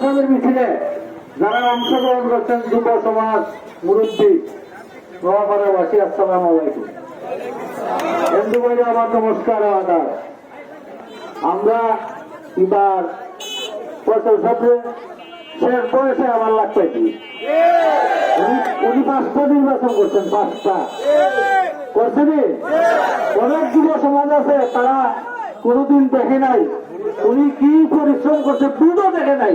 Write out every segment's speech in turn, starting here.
সাহেবের মিছিলে যারা অংশগ্রহণ করছেন যুব সমাজ মুরব্বী নোয়াপাড়াবাসী আসসালাম আলাইকুম। হিন্দু ভাইরা আমার নমস্কার ও আদাব। আমরা এবার ফসল সাথে শেষ বয়সে আমার লাগ পাইছি। উনি পাঁচটা নির্বাচন করছেন, পাঁচটা। করছেন অনেক যুব সমাজ আছে, তারা কোনোদিন দেখে নাই। উনি কি পরিশ্রম করছে বুথও দেখে নাই।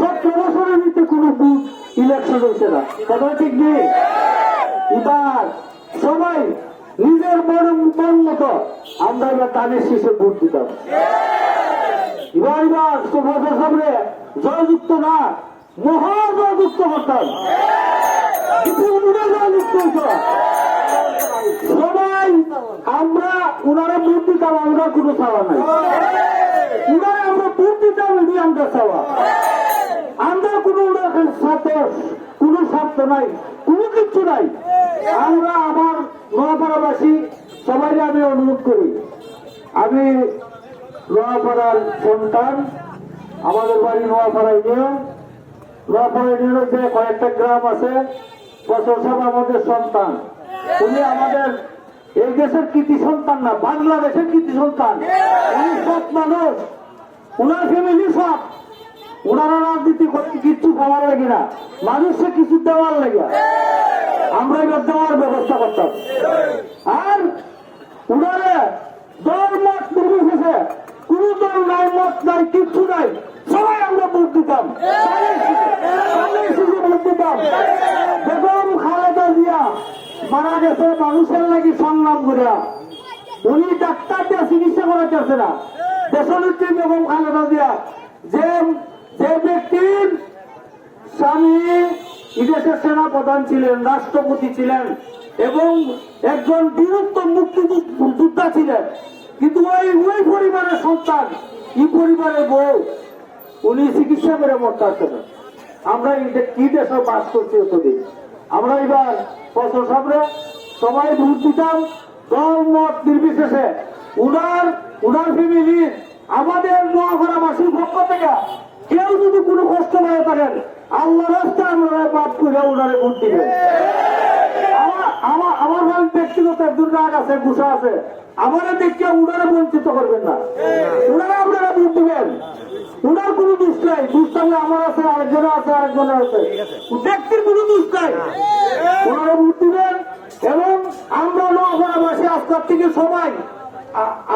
সতেরো বছরের ভিতরে কোনো বুথ ইলেকশন হয়েছে না। কথা ঠিক নেই? এবার সবাই নিজের মন মন মতো আমরা এবার তাদের শেষে ভোট দিতাম। এবার এবার সুভাষের সামনে জয়যুক্ত না মহা জয়যুক্ত করতাম সবাই আমরা উনারা ভোট দিতাম আমরা কোনো চাওয়া নাই। উনারা আমরা ভোট দিতাম এটি আমরা চাওয়া আমরা কোনো ওনার কোনো স্বার্থ নাই, কোনো কিছু নাই। আমরা আমার নোয়াপাড়াবাসী সবাই আমি অনুরোধ করি। আমি নোয়াপাড়ার সন্তান, আমাদের বাড়ি নোয়াপাড়া ইউনিয়ন। নোয়াপাড়া ইউনিয়নের যে কয়েকটা গ্রাম আছে। বছর সব আমাদের সন্তান। উনি আমাদের এই দেশের কৃতি সন্তান না বাংলাদেশের কৃতি সন্তান। উনি মানুষ উনার ফ্যামিলি সব ওনারা রাজনীতি করতে কিচ্ছু পাওয়ার লাগে না। মানুষকে কিছু দেওয়ার লাগে। আমরা এবার দেওয়ার ব্যবস্থা করতাম। আর উনারে দল মত নির্বিশেষে কোন দল নাই মত নাই কিচ্ছু নাই। সবাই আমরা ভোট দিতাম। দিতাম। মারা গেছে মানুষের লাগি সংগ্রাম করিয়া উনি ডাক্তার দিয়ে চিকিৎসা করাতেছে না। দেশনেত্রী বেগম খালেদা জিয়া, যে যে ব্যক্তির স্বামী বিদেশের সেনা প্রধান ছিলেন, রাষ্ট্রপতি ছিলেন এবং একজন বীরত্ব মুক্তিযোদ্ধা ছিলেন, কিন্তু ওই ওই পরিবারের সন্তান, এই পরিবারের বউ, উনি চিকিৎসা করে মরতে আমরা যে কি দেশে বাস করছি এতদিন? আমরা এবার ফসল সামনে সবাই ভোট দিতাম, দল মত নির্বিশেষে। উনার উনার ফ্যামিলির আমাদের নোয়াখানাবাসীর পক্ষ থেকে কেউ যদি কোনো কষ্ট হয়ে থাকেন আল্লাহ রাস্তায় আমরা মাফ করে উনারে ভোট দিবেন আমার আমার আমার ভাই ব্যক্তিগত একজন রাগ আছে, গুসা আছে। আমার দেখে উনারে বঞ্চিত করবেন না। উনারা আপনারা ভোট দিবেন। উনার কোনো দোষ নাই। দোষ থাকলে আমার আছে আরেকজনের আছে আরেকজনের আছে। ব্যক্তির কোনো দোষ নাই। ওনারা ভোট দিবেন এবং আমরা নোয়াপাড়াবাসী আজকের থেকে সবাই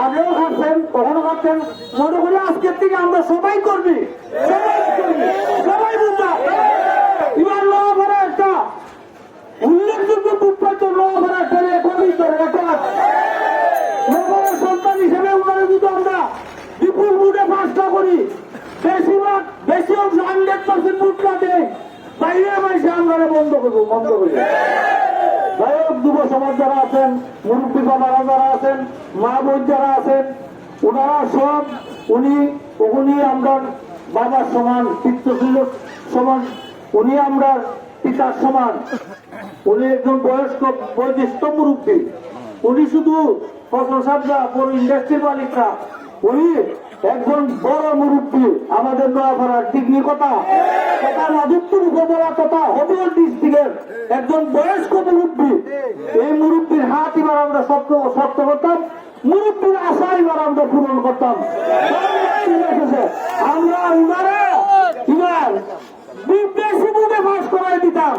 আগেও খাচ্ছেন কখনো খাচ্ছেন মনে করি আজকের থেকে আমরা সবাই করবি সবাই করবি সবাই এবার নোয়াপাড়া একটা উল্লেখযোগ্য বুটপাত্র নোয়াপাড়া ছেলে কবি করে একটা নোয়াপাড়ার সন্তান হিসেবে ওনারা যদি আমরা বিপুল বুটে পাঁচটা করি। বেশিরভাগ বেশি অংশ হান্ড্রেড পার্সেন্ট না দেয় বাইরে মাইসে আমরা বন্ধ করব বন্ধ করব গায়ক, যুব সমাজ যারা আছেন মুরব্বী বাবারা যারা আছেন, মা বোন যারা আছেন, ওনারা সব উনি উনি আমরা বাবার সমান পিতৃশীল সমান, উনি আমরা পিতার সমান। উনি একজন বয়স্ক, বয়োজ্যেষ্ঠ মুরব্বী। উনি শুধু ফসল সাবজা ইন্ডাস্ট্রির মালিকরা উনি একজন বড় মুরব্বী আমাদের নোয়াপাড়ার ডিগ্রি কথা তথা মাধবপুর উপজেলা তথা হবিগঞ্জ ডিস্ট্রিক্টের একজন বয়স্ক মুরব্বী। এই মুরব্বীর হাত এবার আমরা শক্ত শক্ত করতাম মুরব্বীর আশা এবার আমরা পূরণ করতাম। আমরা এবারে এবার বেশি বুঝে ফাঁস করাই দিতাম।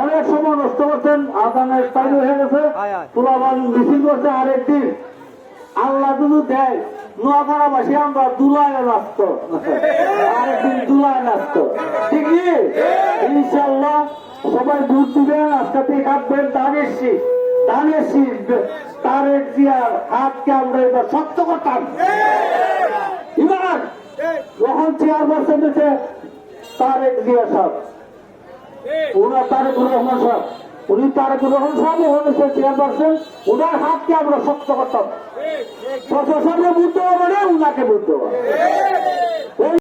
অনেক সময় নষ্ট করছেন আদানের টাইম হয়ে গেছে। তুলাবান মিছিল করছে আরেকদিন আল্লাহ যদি দেয় নোয়াপাড়াবাসী আমরা দুলায় নাচত। আরেকদিন দুলায় নাচত। ঠিক ইনশাল্লাহ সবাই ভোট দিবেন আজকে থেকে কাটবেন ধানের শীত তারের জিয়ার হাতকে আমরা এবার শক্ত করতাম। এবার যখন দিচ্ছে তারেক জিয়া সাহেব। ওনার তারেকুর রহমান সাহেব। উনি তারেকুর রহমান সাহেব হয়েছে চেয়ারপারসন ওনার হাতকে আমরা শক্ত করতাম। প্রশাসনকে বুঝতে হবে না উনাকে বুঝতে হবে